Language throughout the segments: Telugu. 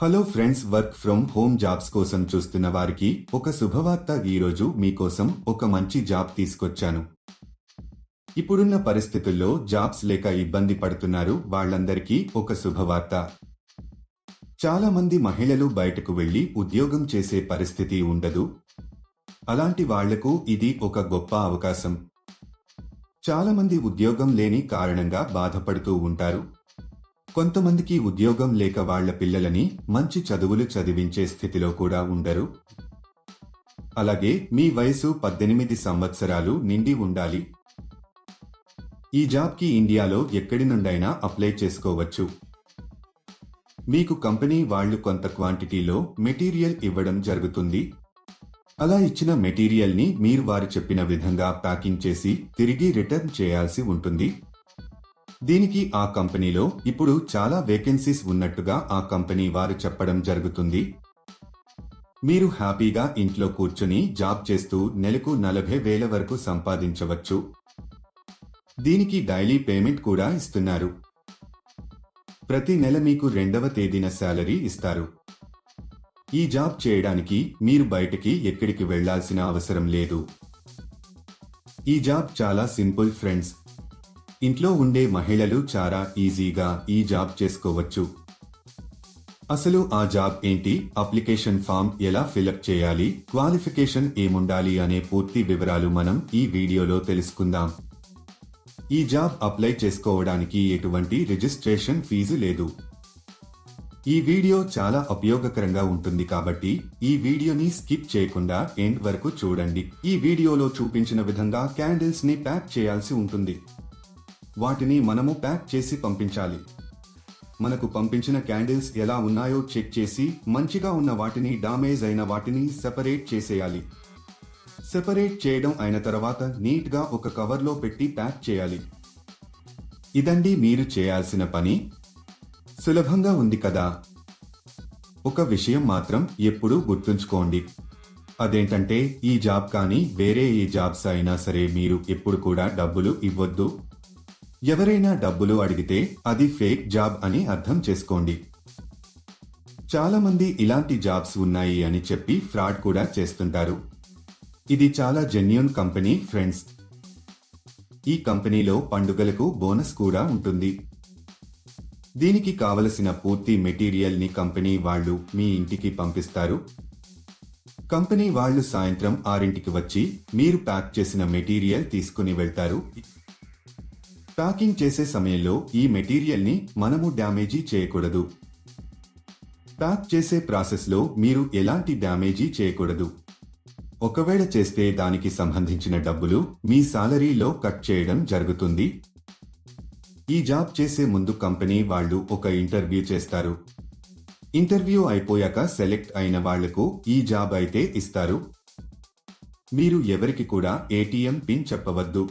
Hello friends work from home jobs కోసం చూస్తున్న వారికి ఒక శుభవార్త ఈరోజు మీకోసం ఒక మంచి జాబ్ తీసుకొచ్చాను. ఇప్పుడున్న పరిస్థితుల్లో జాబ్స్ లేక ఇబ్బంది పడుతున్నారు వాళ్ళందరికీ ఒక శుభవార్త. చాలా మంది మహిళలు బయటకు వెళ్ళి ఉద్యోగం చేసే పరిస్థితి ఉండదు. అలాంటి వాళ్ళకు ఇది ఒక గొప్ప అవకాశం. చాలా మంది ఉద్యోగం లేని కారణంగా బాధపడుతూ ఉంటారు. కొంతమందికి ఉద్యోగం లేక వాళ్ళ పిల్లలని మంచి చదువులు చదివించే స్థితిలో కూడా ఉండరు. అలాగే మీ వయసు పద్దెనిమిది సంవత్సరాలు నిండి ఉండాలి. ఈ జాబ్కి ఇండియాలో ఎక్కడి నుండైనా అప్లై చేసుకోవచ్చు. మీకు కంపెనీ వాళ్ళు కొంత క్వాంటిటీలో మెటీరియల్ ఇవ్వడం జరుగుతుంది. అలా ఇచ్చిన మెటీరియల్ని మీరు వారు చెప్పిన విధంగా ప్యాకింగ్ చేసి తిరిగి రిటర్న్ చేయాల్సి ఉంటుంది. దీనికి ఆ కంపెనీలో ఇప్పుడు చాలా వేకెన్సీస్ ఉన్నట్టుగా ఆ కంపెనీ వారు చెప్పడం జరుగుతుంది. మీరు హ్యాపీగా ఇంట్లో కూర్చుని జాబ్ చేస్తూ నెలకు నలభై వేల వరకు సంపాదించవచ్చు. దీనికి డైలీ పేమెంట్ కూడా ఇస్తున్నారు. ప్రతి నెల మీకు రెండవ తేదీన శాలరీ ఇస్తారు. ఈ జాబ్ చేయడానికి మీరు బయటికి ఎక్కడికి వెళ్ళాల్సిన అవసరం లేదు. ఈ జాబ్ చాలా సింపుల్ ఫ్రెండ్స్ ఇంట్లో ఉండే మహిళలు చాలా ఈజీగా ఈ జాబ్ చేసుకోవచ్చు. అసలు ఆ జాబ్ ఏంటి? అప్లికేషన్ ఫామ్ ఎలా ఫిలప్ చేయాలి? క్వాలిఫికేషన్ ఏముండాలి అనే పూర్తి వివరాలు మనం ఈ వీడియోలో తెలుసుకుందాం. ఈ జాబ్ అప్లై చేసుకోవడానికి ఎటువంటి రిజిస్ట్రేషన్ ఫీజు లేదు. ఈ వీడియో చాలా ఉపయోగకరంగా ఉంటుంది కాబట్టి ఈ వీడియోని స్కిప్ చేయకుండా ఎండ్ వరకు చూడండి. ఈ వీడియోలో చూపించిన విధంగా క్యాండిల్స్ని ప్యాక్ చేయాల్సి ఉంటుంది. వాటిని మనము ప్యాక్ చేసి పంపించాలి. మనకు పంపించిన క్యాండిల్స్ ఎలా ఉన్నాయో చెక్ చేసి మంచిగా ఉన్న వాటిని డామేజ్ అయిన వాటిని సెపరేట్ చేసేయాలి. సెపరేట్ చేయడం అయిన తర్వాత నీట్గా ఒక కవర్లో పెట్టి ప్యాక్ చేయాలి. ఇదండి మీరు చేయాల్సిన పని. సులభంగా ఉంది కదా. ఒక విషయం మాత్రం ఎప్పుడూ గుర్తుంచుకోండి. అదేంటంటే ఈ జాబ్ కానీ వేరే ఏ జాబ్స్ అయినా సరే మీరు ఎప్పుడు కూడా డబ్బులు ఇవ్వద్దు. ఎవరైనా డబ్బులు అడిగితే అది ఫేక్ జాబ్ అని అర్థం చేసుకోండి. చాలా మంది ఇలాంటి జాబ్స్ ఉన్నాయి అని చెప్పి ఫ్రాడ్ కూడా చేస్తుంటారు. ఇది చాలా జెన్యున్ కంపెనీ ఫ్రెండ్స్. ఈ కంపెనీలో పండుగలకు బోనస్ కూడా ఉంటుంది. దీనికి కావలసిన పూర్తి మెటీరియల్ని కంపెనీ వాళ్ళు మీ ఇంటికి పంపిస్తారు. కంపెనీ వాళ్ళు సాయంత్రం ఆరింటికి వచ్చి మీరు ప్యాక్ చేసిన మెటీరియల్ తీసుకుని వెళ్తారు. ప్యాకింగ్ చేసే సమయంలో ఈ మెటీరియల్ని మనము డ్యామేజీ చేయకూడదు. ప్యాక్ చేసే ప్రాసెస్లో మీరు ఎలాంటి డ్యామేజీ చేయకూడదు. ఒకవేళ చేస్తే దానికి సంబంధించిన డబ్బులు మీ సాలరీలో కట్ చేయడం జరుగుతుంది. ఈ జాబ్ చేసే ముందు కంపెనీ వాళ్ళు ఒక ఇంటర్వ్యూ చేస్తారు. ఇంటర్వ్యూ అయిపోయాక సెలెక్ట్ అయిన వాళ్ళకు ఈ జాబ్ అయితే ఇస్తారు. మీరు ఎవరికి కూడా ఏటీఎం పిన్ చెప్పవద్దు.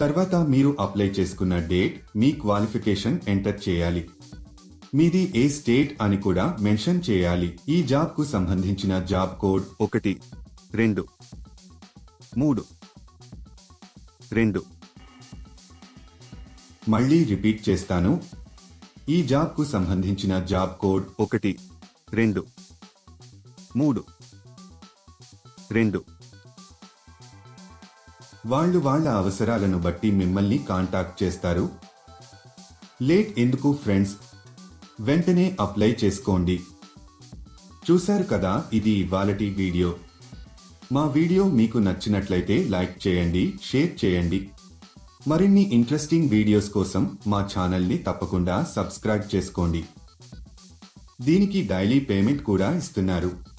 తర్వాత మీరు అప్లై చేసుకున్న డేట్ మీ క్వాలిఫికేషన్ ఎంటర్ చేయాలి. మీది ఏ స్టేట్ అని కూడా మెన్షన్ చేయాలి. ఈ జాబ్కు సంబంధించిన జాబ్ కోడ్ ఒకటి రెండు మూడు రెండు. మళ్ళీ రిపీట్ చేస్తాను. ఈ జాబ్కు సంబంధించిన జాబ్ కోడ్ ఒకటి రెండు మూడు రెండు. వాళ్ళు వాళ్ళ అవసరాలను బట్టి మిమ్మల్ని కాంటాక్ట్ చేస్తారు. లేట్ ఎందుకు ఫ్రెండ్స్? వెంటనే అప్లై చేసుకోండి. చూశారు కదా ఇది ఇవాళటి వీడియో. మా వీడియో మీకు నచ్చినట్లయితే లైక్ చేయండి షేర్ చేయండి. మరిన్ని ఇంట్రెస్టింగ్ వీడియోస్ కోసం మా ఛానల్ని తప్పకుండా సబ్స్క్రైబ్ చేసుకోండి. దీనికి డైలీ పేమెంట్ కూడా ఇస్తున్నారు.